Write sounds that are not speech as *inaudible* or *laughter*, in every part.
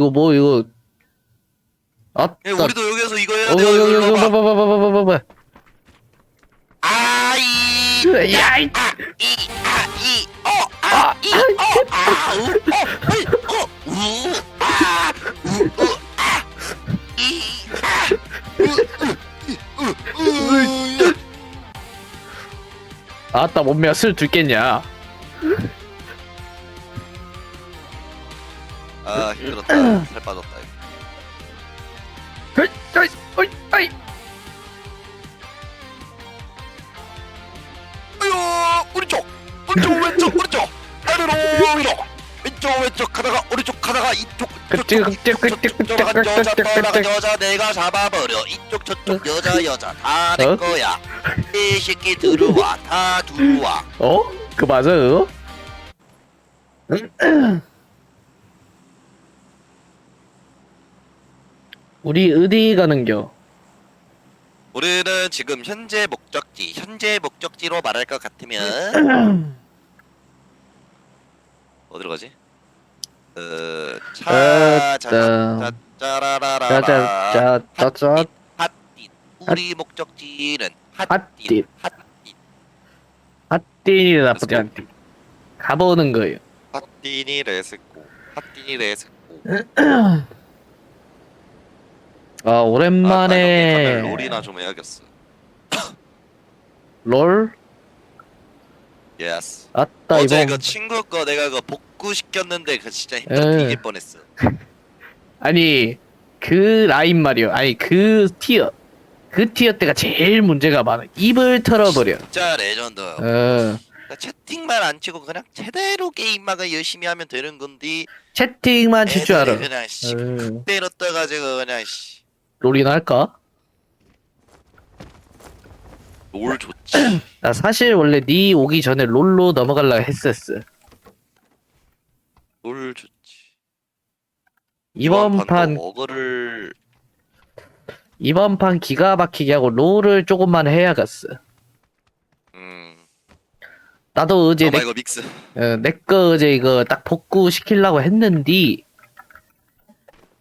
이거 뭐 이거 아따 예, 우리도 여기서 이거 해야 어 돼요. 이거 여기 봐봐. 봐봐봐봐봐봐 아 이 야이 아, 이, 아, 이, 어, 아, 아, 이, 어, 아, 우, 어, 으이, 어, 우, 아, 우, 우, 아, 이, 아, 우, 우, 우, 우, 아따 몸매가 슬 들겠냐 아, 힘들었다. 살 빠졌다. 어이 어이 어이 어이 아유, 오른쪽, 오른쪽, 왼쪽, 오른쪽, 아래로, 위로, 왼쪽, 왼쪽 가다가 오른쪽 가다가 이쪽, 그치, 저쪽, 저쪽, 그치, 저쪽, 그치, 여자 떠나간. 여자 내가 잡아버려. 이쪽 저쪽 여자 여자 다 내 어? 거야. 이 새끼 들어와, 다 *laughs* 들어와. 어? 그 맞아 그거? *laughs* 우리 어디 가는겨? 우리는 지금 현재 목적지, 현재 목적지로 말할 것 같으면 어디로 가지? 어, 차, 자, 자, 짜라라라. 짜자자자자 핫빛. 우리 목적지는. 핫빛. 핫빛. 핫띠니 나쁘지 않디 가보는 거예요 핫띠니 레스코. 핫띠니 레스코. 아 아, 오랜만에 롤이나 좀 해야겠어. *coughs* 롤? 예스. 아따 어제 이번 그 친구 거 내가 그 복구 시켰는데 그 진짜 에. 힘들어 뒤질 뻔했어. *laughs* 아니 그 라인 말이요 아니 그 티어 그 티어 때가 제일 문제가 많아 입을 털어버려 진짜 레전드. 어 그러니까 채팅만 안 치고 그냥 제대로 게임만 열심히 하면 되는 건데 채팅만 칠 줄 알아 애들이 그냥 씨 어, 때려 떠가지고 그냥 씨. 롤이나 할까? 롤 좋지. *clears throat* 나 사실 원래 네 오기 전에 롤로 넘어가려고 했었어 롤 좋지. 이번 판 어그를 이번 판 기가 막히게 하고 롤을 조금만 해야겠어 음. 나도 어제 내, 이거 믹스. 어, 내거 어제 이거 딱 복구 시키려고 했는데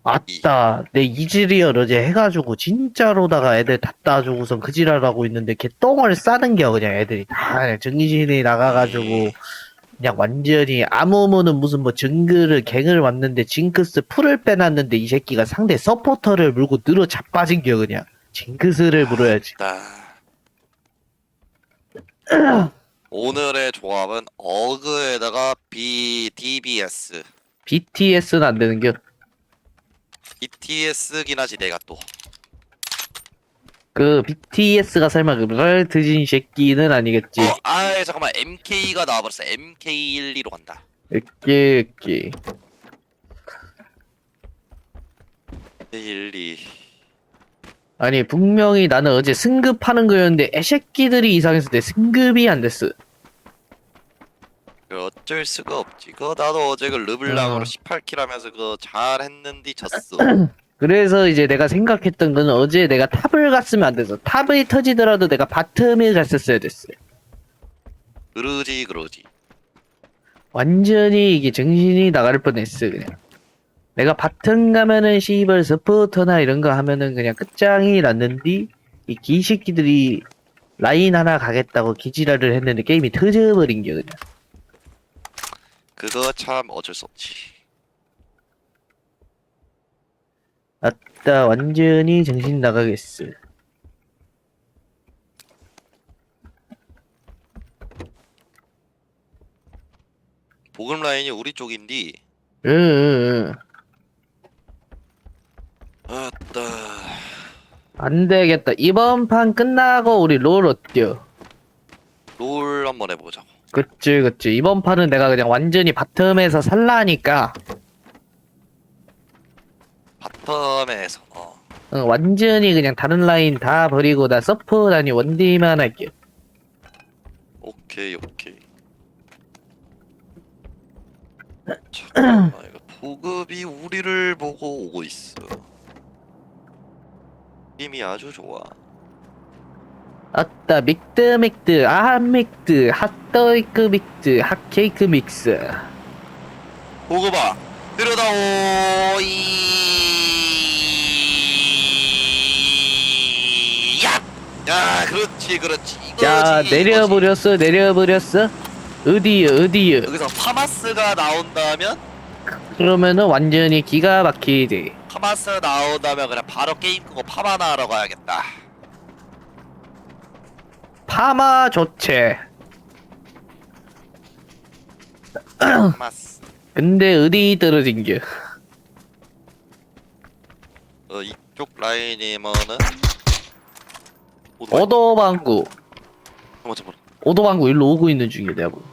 아따 내 이즈리얼 어제 해가지고 진짜로다가 애들 다 따주고선 그 지랄하고 있는데 걔 똥을 싸는 겨 그냥 애들이. 다 그냥 정신이 나가가지고 그냥 완전히 아무모는 무슨 뭐 정글을 갱을 왔는데 징크스 풀을 빼놨는데 이 새끼가 상대 서포터를 물고 늘어 자빠진 겨 그냥. 징크스를 물어야지. 나. *clears throat* 오늘의 조합은 어그에다가 B DBS BTS는 안 되는 겨 BTS긴 하지 내가 또. 그 BTS가 설마 그걸 드진 새끼는 아니겠지. 어, 아 잠깐만 MK가 나와버렸어. MK12로 간다. 으끼 으끼. 12. 아니 분명히 나는 어제 승급하는 거였는데 애새끼들이 이상해서 내 승급이 안 됐어. 그 어쩔 수가 없지. 그거 나도 어제 그 르블랑으로 어. 18킬 하면서 그거 잘했는데 졌어. *clears throat* 그래서 이제 내가 생각했던 거는 어제 내가 탑을 갔으면 안 돼서 탑이 터지더라도 내가 바텀을 갔었어야 됐어. 그러지 그러지. 완전히 이게 정신이 나갈 뻔했어 그냥. 내가 바텀 가면은 씨발 서포터나 이런 거 하면은 그냥 끝장이 났는데 이 기새끼들이 라인 하나 가겠다고 기지랄을 했는데 게임이 터져버린 게 그냥. 그거 참 어쩔 수 없지. 아따 완전히 정신 나가겠어. 보금 라인이 우리 쪽인데. 응, 응, 응. 아따. 안 되겠다. 이번 판 끝나고 우리 롤 어때요? 롤 한번 해보자고. 그치, 그치. 이번 판은 내가 그냥 완전히 바텀에서 살라니까, 바텀에서 어. 응, 완전히 그냥 다른 라인 다 버리고 나 서포트 아니 원딜만 할게요. 오케이 오케이. *clears throat* 잠깐만 이거 보급이 우리를 보고 오고 있어. 힘이 아주 좋아. 아따, 믹드 믹드, 아 믹드, 핫도이크 믹드, 핫케이크 믹스. 보급아 들여다오. 이. 야! 야 그렇지 그렇지. 자 이거지, 내려버렸어 내려버렸어? 어디요 어디요. 여기서 파마스가 나온다면? 그러면은 완전히 기가 막히지. 파마스 나온다면 그냥 바로 게임 끄고 파마나 하러 가야겠다 파마 파마스. 근데 어디 떨어진겨? 어, 이쪽 라인이면은 오도방구. 잠깐만 잠깐만 오도방구 일로 오고 있는 중이야 내가 보고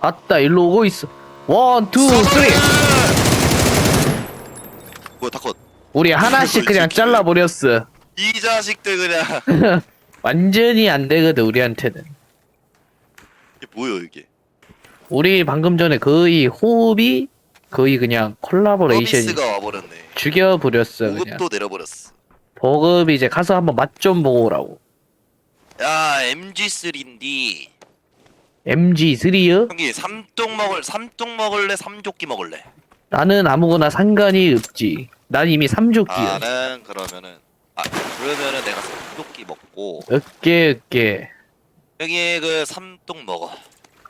아따 일로 오고 있어. 원, 투, 쓰리. 뭐야 다 컷. 우리 하나씩 그냥 잘라버렸어. 이 자식들 그냥 *laughs* 완전히 안 되거든 우리한테는. 이게 뭐야 이게? 우리 방금 전에 거의 호흡이 거의 그냥 콜라보레이션이 서비스가 와버렸네. 죽여버렸어 그냥 보급도 내려버렸어. 보급 이제 가서 한번 맛 좀 보고 오라고. 야 MG3인디 MG3요? 형님 삼뚝 먹을 삼뚝 먹을래 삼조끼 먹을래? 나는 아무거나 상관이 없지. 난 이미 삼조끼야. 나는 그러면은 아 그러면은 내가 삼조끼 먹고 어깨 어깨. 형이 그 삼뚝 먹어.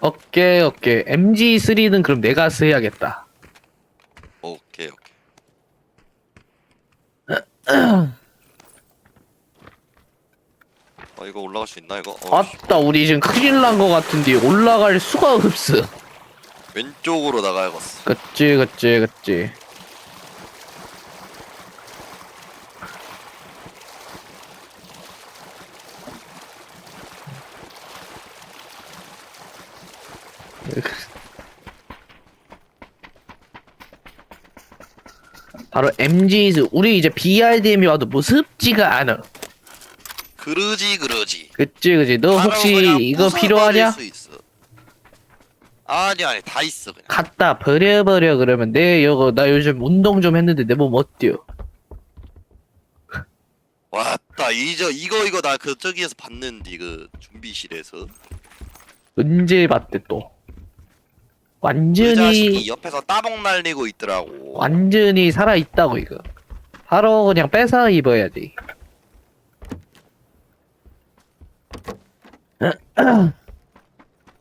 어깨 어깨. MG3는 그럼 내가 써야겠다. 오케이 오케이. 어 이거 올라갈 수 있나 이거? 어, 씨, 아따 우리 지금 큰일 난 거 같은데 올라갈 수가 없어. 왼쪽으로 나가야겠어. 그치 그치 그치 *laughs* 바로 MG 우리 이제 BRDM이 와도 무섭지가 않아. 그러지 그러지. 그치 그치. 너 바로 혹시 그냥 이거 부숴버릴 필요하냐? 수 있어. 아니 아니. 다 있어 그냥. 갖다 버려버려 그러면. 내 이거 나 요즘 운동 좀 했는데 내 몸 어때요? *laughs* 왔다. 이저 이거 이거 나 그 저기에서 봤는데 그 준비실에서. 언제 봤대 또? 그 완전히 자식이 옆에서 따봉 날리고 있더라고. 완전히 살아 있다고 이거. 바로 그냥 뺏어 입어야지.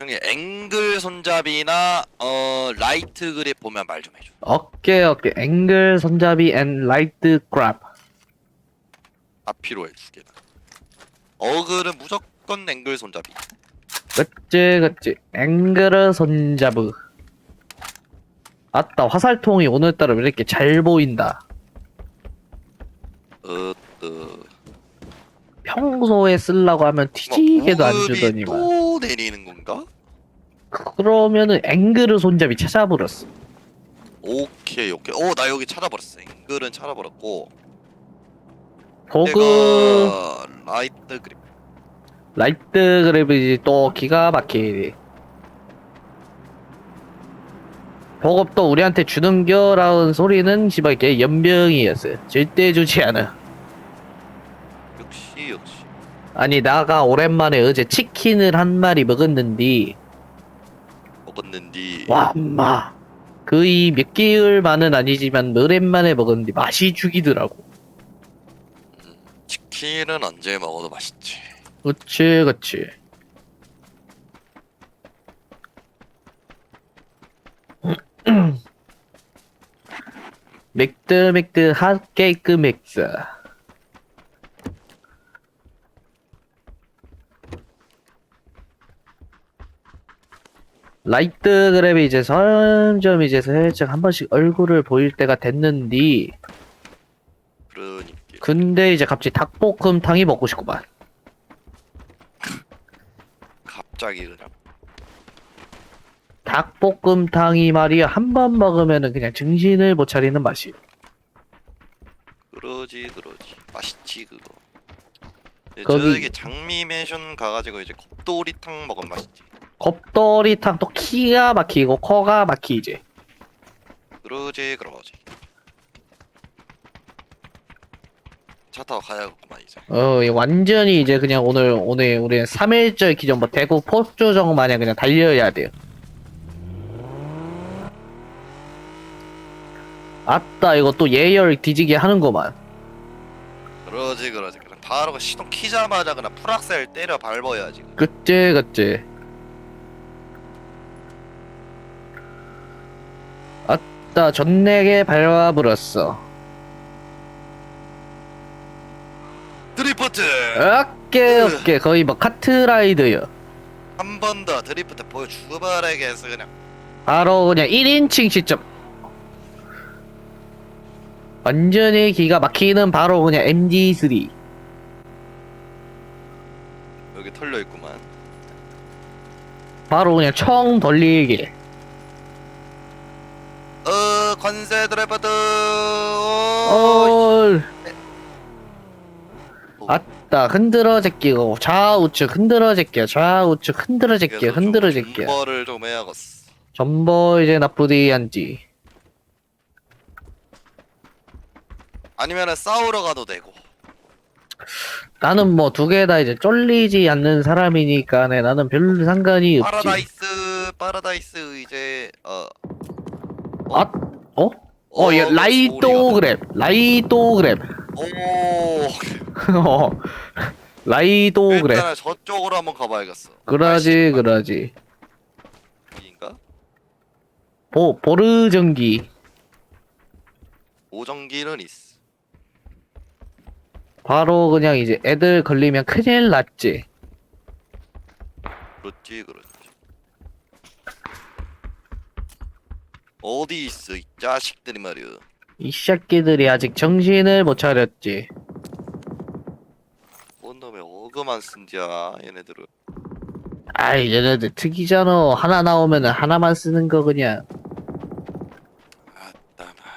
형님 앵글 손잡이나 어 라이트 그립 보면 말 좀 해줘. 어깨 어깨 앵글 손잡이 앤 라이트 그랍 다 필요해 두 개는 어글은 무조건 앵글 손잡이. 그치 그치. 앵글 손잡으 아따 화살통이 오늘따라 왜 이렇게 잘 보인다. 어떠 평소에 쓰려고 하면 튀지게도 안 주더니만. 또 내리는 건가? 그러면은 앵글 손잡이 찾아버렸어. 오케이 오케이. 오 나 여기 찾아버렸어. 앵글은 찾아버렸고. 보그. 내가 라이트 그립. 라이트 그래비지 또 기가 막히지 보급도 우리한테 주는 겨라는 소리는 시발게 연병이었어. 절대 주지 않아. 역시 역시. 아니 나가 오랜만에 어제 치킨을 한 마리 먹었는데 먹었는디. 와 엄마. 거의 몇 개월 만은 아니지만 오랜만에 먹었는데 맛이 죽이더라고. 치킨은 언제 먹어도 맛있지. 그치 그치 맥드 맥드 핫케이크 맥스. 라이트 그랩이 이제 점점 이제 살짝 한 번씩 얼굴을 보일 때가 됐는데 그러니까. 근데 이제 갑자기 닭볶음탕이 먹고 싶구만. 갑자기 그냥 닭볶음탕이 말이야. 한 번 먹으면은 그냥 정신을 못 차리는 맛이 그러지 그러지. 맛있지 그거. 이제 거기- 저기 장미 맨션 가가지고 이제 곱돌이탕 먹으면 맛있지. 곱돌이탕 또 키가 막히고 코가 막히지 그러지 그러지. 차 타고 가야겠구만 이제. 어 이 완전히 이제 그냥 오늘 오늘 우리는 3일절 기념 뭐 대구 포조정 마냥 그냥 달려야 돼요 아따 이거 또 예열 뒤지게 하는구만. 그러지 그러지. 그냥 바로 그 시동 키자마자 그냥 풀악셀 때려 밟아야지. 그치 그치. 아따 전내게 밟아불었어. 드리프트! 오케이 오케이 거의 뭐 카트라이드요. 한 번 더 드리프트 보여주버리겠어 그냥. 바로 그냥 1인칭 시점 완전히 기가 막히는 바로 그냥 MG3 여기 털려 있구만. 바로 그냥 청 돌리기. 어 관세 드리프트 어, 어 아따 흔들어 제끼고. 좌우측 흔들어 제끼 좌우측 흔들어 제끼 그래서 흔들어 좀 제끼 존버를 좀 해야겠어. 전보 이제 나쁘디 한지 아니면은 싸우러 가도 되고. 나는 뭐 두 개 다 이제 쫄리지 않는 사람이니까 네, 나는 별 상관이 없지. 파라다이스 파라다이스 이제 어. 아, 어? 어, 얘 라이토그램 라이토그램 오. *laughs* 어, 라이토그램 일단은 저쪽으로 한번 가봐야겠어. 그러지 그러지. 여기인가? 보, 보르 전기. 오정기는 있어 바로 그냥 이제 애들 걸리면 큰일 났지. 그렇지 그렇지. 어디 있어 이 자식들이 말이야 이 새끼들이 아직 정신을 못 차렸지. 뭔 놈의 어그만 쓴지야 얘네들은. 아이 얘네들 특이잖아. 하나 나오면은 하나만 쓰는 거 그냥 아따마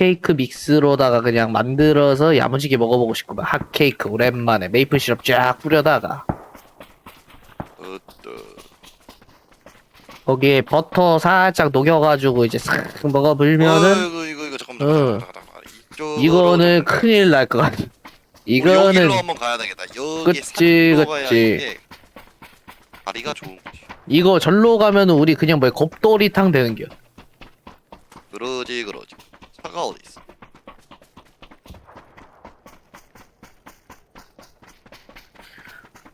핫케이크 믹스로다가 그냥 만들어서 야무지게 먹어보고 싶구만. 핫케이크 오랜만에. 메이플 시럽 쫙 뿌려다가. 거기에 버터 살짝 녹여가지고 이제 싹 먹어불면은 어이구 이거 이거 잠깐만 어. 잠깐만 잠깐만. 이쪽으로 이거는 큰일 날 것 같아. 돼. 이거는 여기로 한번 가야 되겠다. 여기 그치, 그치. 이게 다리가 좋은 거지 이거 절로 가면은 우리 그냥 뭐 곱돌이탕 되는 겨 그러지 그러지 차가 어디 있어?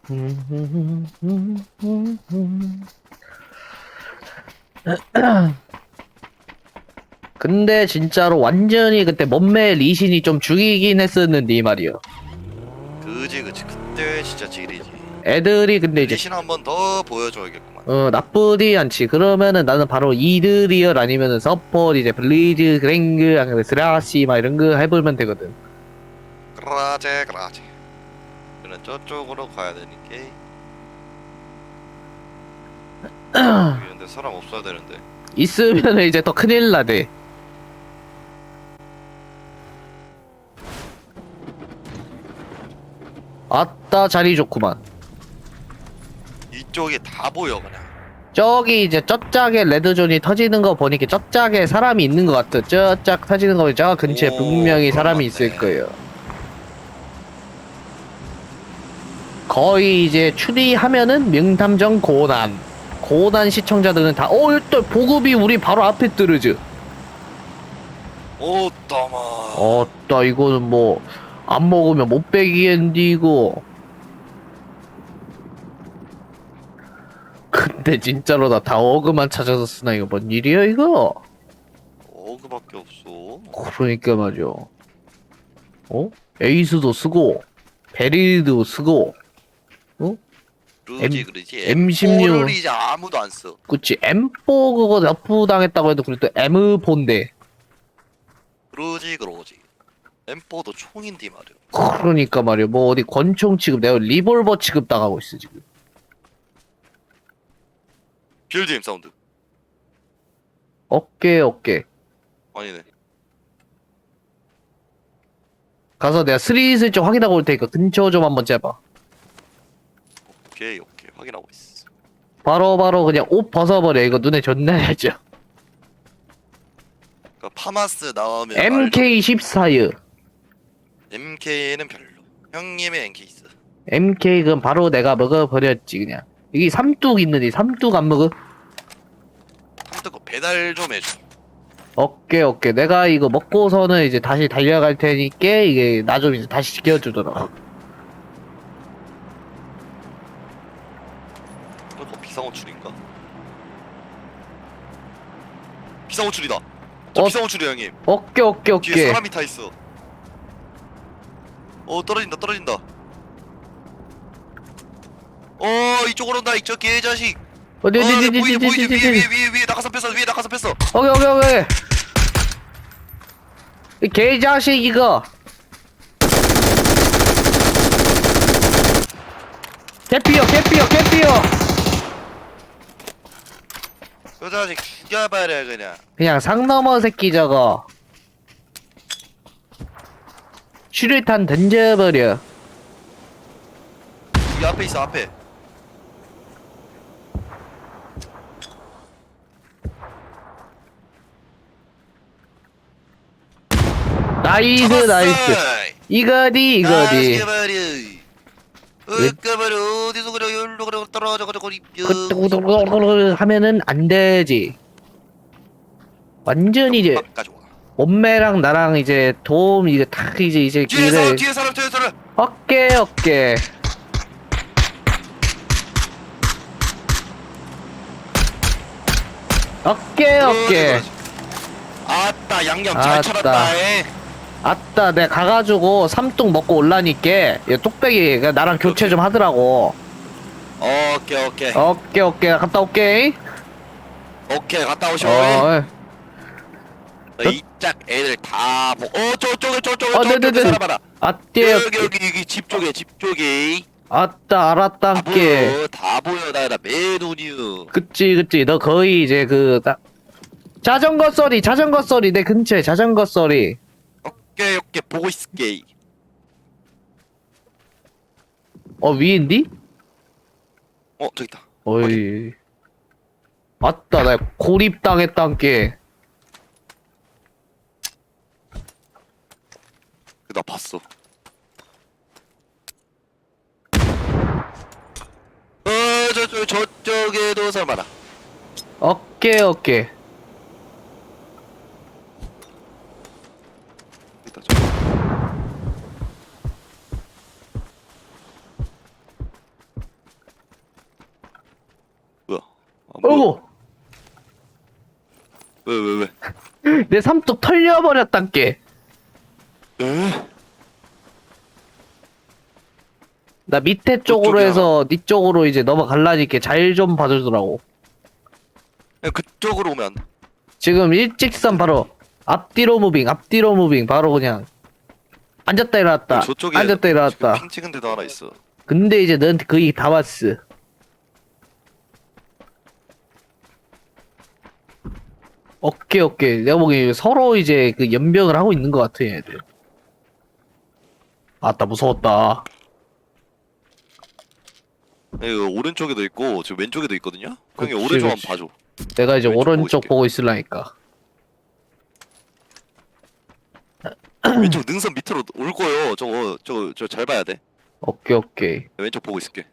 *laughs* 근데 진짜로 완전히 그때 몸매 리신이 좀 죽이긴 했었는데 이 말이요. 그지 그지. 그때 진짜 지리지. 애들이 근데 이제 대신 한번 더 보여줘야겠구만 어 나쁘디 않지. 그러면은 나는 바로 이드리얼 아니면은 서포트 이제 블리즈 그랭그 아니면 스라시 막 이런 거 해보면 되거든. 그라제 그라제. 그는 저쪽으로 가야 되니까 *clears throat* 근데 사람 없어야 되는데. 있으면은 이제 더 큰일 나대. 아따 자리 좋구만 이쪽이 다 보여 그냥. 저기 이제 쩌짝에 레드존이 터지는 거 보니까 쩌짝에 사람이 있는 것 같아. 쩌짝 터지는 거 보니 저 근처에 오, 분명히 사람이 것 같네. 있을 거예요. 거의 이제 추리하면은 명탐정 고난. 고난 시청자들은 다 어, 또 보급이 우리 바로 앞에 뜨르즈. 오따마. 어 따 이거는 뭐 안 먹으면 못 빼기 엔디 이 근데 진짜로. 나 다 어그만 찾아서 쓰나 이거 뭔 일이야 이거? 어그밖에 없어. 그러니까 말이야. 어? 에이스도 쓰고 베리도 쓰고 그러지 M- 그러지? M16. M4를 이제 아무도 안 써. 그치 M4 그거 너프 당했다고 해도 그래도 M4인데. 그러지 그러지. M4도 총인데 말이야. 그러니까 말이야. 뭐 어디 권총 취급 내가 리볼버 취급 당하고 있어 지금 빌드임 사운드. 어깨 어깨. 아니네. 가서 내가 스리슬쩍 확인하고 올 테니까 근처 좀 한번 재봐. 오케이 오케이. 확인하고 있어. 바로 바로 그냥 옷 벗어버려. 이거 눈에 존나 야죠 그러니까 파마스 나오면 MK14유. MK는 별로. 형님의 NK 있어. MK 그 바로 내가 먹어버렸지 그냥. 이게 삼뚝 있는데 삼뚝 안 먹어? 아무튼 그 배달 좀 해줘. 오케이 오케이 내가 이거 먹고서는 이제 다시 달려갈 테니까 이게 나 좀 이제 다시 지켜주더라. 이거 비상호출인가? 비상호출이다. 저 어? 비상호출이야 형님. 오케이 오케이 뒤에 오케이. 사람이 타 있어. 어 떨어진다 떨어진다. 어 이쪽으로 온다 이쪽 개자식. 어디 어, 어디 어디 어디 어디 위에 위에 어디 위에 위에 낙하산 뺐어 위에 낙하산 뺐어. 오케이 오케이 오케이. 이 개자식 이거. 개피어 개피어 개피어. 저 자식 죽여버려 그냥. 그냥 상 넘어 새끼 저거. 슈리탄 던져버려. 이 앞에 있어 앞에. 나이스 잡았어! 나이스. 이거디 아, 이거디. 어디서 그래 여기로 그래 떨어져 가지고 입. 그 하면은 안 되지. 완전히 이제. 몸매랑 나랑 이제 도움 이제 탁 이제 이제 뒤에 사람 길을 뒤에 사람 뒤에 사람. 어깨 어깨. 어깨 어깨. 아따 양념 아따. 잘 쳐놨다. 에. 아따 내가 가가지고 삼뚝 먹고 올라니까 얘 뚝배기 나랑 교체 좀 하더라고. 오케이 오케이 오케이 오케이 갔다 올게. 오케이 갔다 오쇼. 어. 이짝 애들 다 보. 어 저쪽에 저쪽에 어, 저쪽에 네네네. 사람 하나. 아떼 여기 여기 여기 집 쪽에 집 쪽에. 아따 다 알았단께. 보여 다 보여 나나 매눈이유. 그치 그치 너 거의 이제 그딱 자전거 소리 자전거 소리 내 근처에 자전거 소리 오케이 오케이 보고 있을게. 어 위인디? 어 저기 있다. 어이 아따 나 고립당했단께 나 봤어. 어 저쪽 저쪽에도 사람 많아. 어깨 어깨 있다 저. 뭐야? 아, 뭐야? 어이구 왜, 왜, 왜? 내 삼뚝 털려버렸단께 에? 나 밑에 쪽으로 그쪽이야. 해서 니 쪽으로 이제 넘어갈라니까 잘 좀 봐주더라고 그냥 그쪽으로 오면 안 돼. 지금 일직선 바로 앞뒤로 무빙 앞뒤로 무빙 바로 그냥 앉았다 일어났다 저쪽에 앉았다 일어났다 지금 핑 찍은 데도 하나 있어. 근데 이제 너한테 거의 다 왔어. 오케이 오케이 내가 보기엔 서로 이제 그 연병을 하고 있는 것 같아 얘들. 아따 무서웠다. 이거 오른쪽에도 있고 지금 왼쪽에도 있거든요. 형이 그치, 오른쪽 그치. 한번 내가 이제 왼쪽 보고 오른쪽 있을게. 보고 있으려니까. 봐줘. *clears throat* 왼쪽 능선 밑으로 올 거요. 저거 저거 저 잘 봐야 돼. 오케이 오케이. 왼쪽 보고 있을게.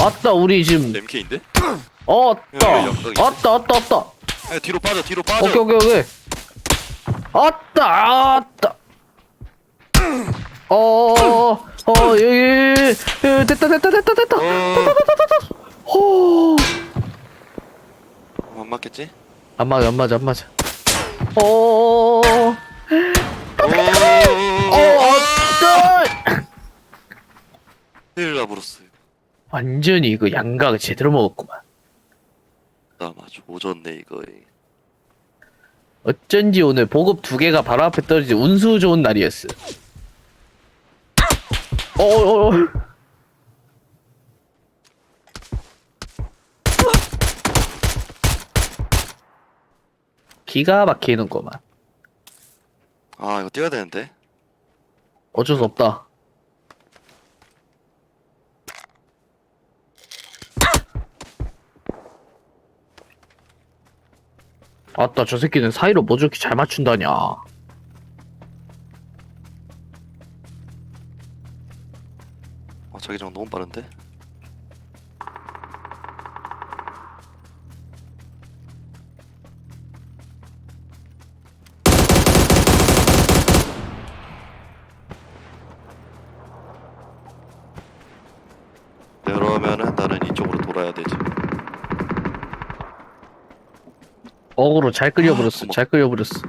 아따 우리 지금 MK인데? 어따 여기 영광이지. 아따 아따 아따. 야, 뒤로 빠져 뒤로 빠져. 오케이 오케이 오케이. 아따 아따. 어어어 여기 여기, 여기, 됐다 됐다 됐다 됐다. 어. 호. 안 맞겠지? 안 맞아 안 맞아 안 맞아. 어. 어. 오. 아따. 큰일 나버렸어. 완전히 이거 양각을 제대로 먹었구만. 나 맞아. 오졌네 이거. 어쩐지 오늘 보급 두 개가 바로 앞에 떨어지 운수 좋은 날이었어. 어어어. 기가 막히는구만. 아 이거 뛰어야 되는데. 어쩔 수 없다. 아따 저 새끼는 사이로 뭐 저렇게 잘 맞춘다냐 아 자기장 너무 빠른데? 어그로 잘 끌려버렸어 어머. 잘 끌려버렸어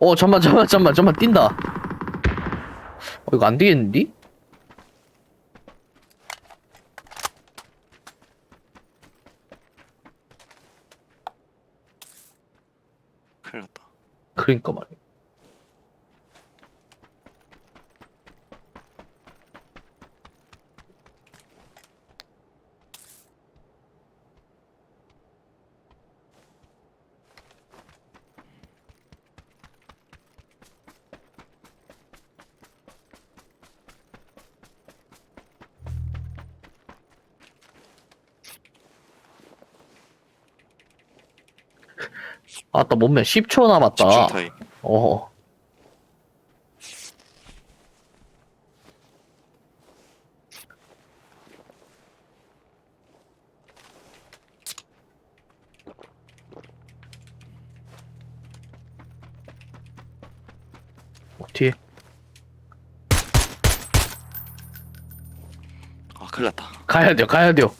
어 잠만 잠만 잠만 잠만 뛴다 어 이거 안 되겠는디? 큰일 났다. 그러니까 말이야 아따 몸매 10초 남았다 타임. 어 어, 뒤에 아 큰일 났다. 가야 돼요 가야 돼요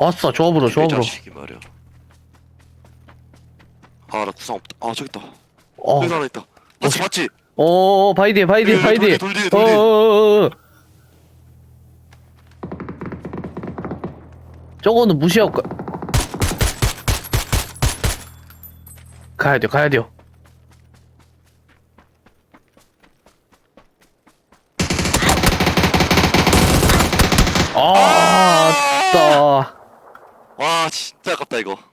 아싸 조합으로 이 조합으로 자식이 말이야. 아나 구상 없다. 아 저기 있다. 어, 여기 하나 있다. 맞지 맞지. 어 바이디 바이디 예, 바이디 돌 뒤에, 돌 뒤에, 돌 뒤에. 어어어어 저거는 무시하고 가... 가야 돼요 가야 돼요 아깝다 이거.